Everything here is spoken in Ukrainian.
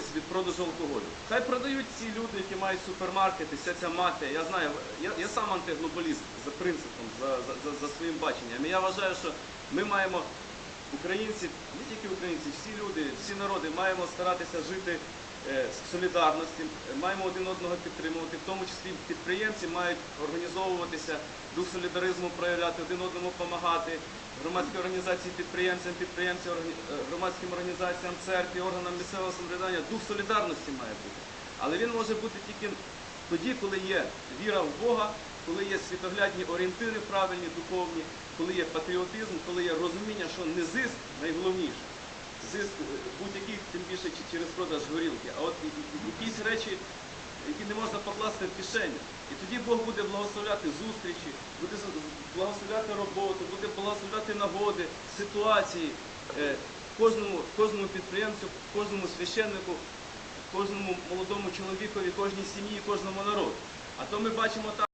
відмовитися від продажу алкоголю. Хай продають ці люди, які мають супермаркети, вся ця мафія. Я знаю, я, я сам антиглобаліст за принципом, за, за, за, своїм баченням. Я вважаю, що ми маємо, українці, не тільки українці, всі люди, всі народи маємо старатися жити солідарності, маємо один одного підтримувати, в тому числі підприємці мають організовуватися, дух солідаризму проявляти, один одному допомагати, громадські організації підприємцям, підприємці, органі- е, громадським організаціям, церкві, органам місцевого самоврядування. Дух солідарності має бути. Але він може бути тільки тоді, коли є віра в Бога, коли є світоглядні орієнтири правильні, духовні, коли є патріотизм, коли є розуміння, що не зиск найголовніше. Зиск будь-який, тим більше через продаж горілки, а от якісь речі, які не можна покласти в кишеню. І тоді Бог буде благословляти зустрічі, буде благословляти роботу, буде благословляти нагоди, ситуації е, кожному, кожному підприємцю, кожному священнику, кожному молодому чоловікові, кожній сім'ї, кожному народу. А то ми бачимо так.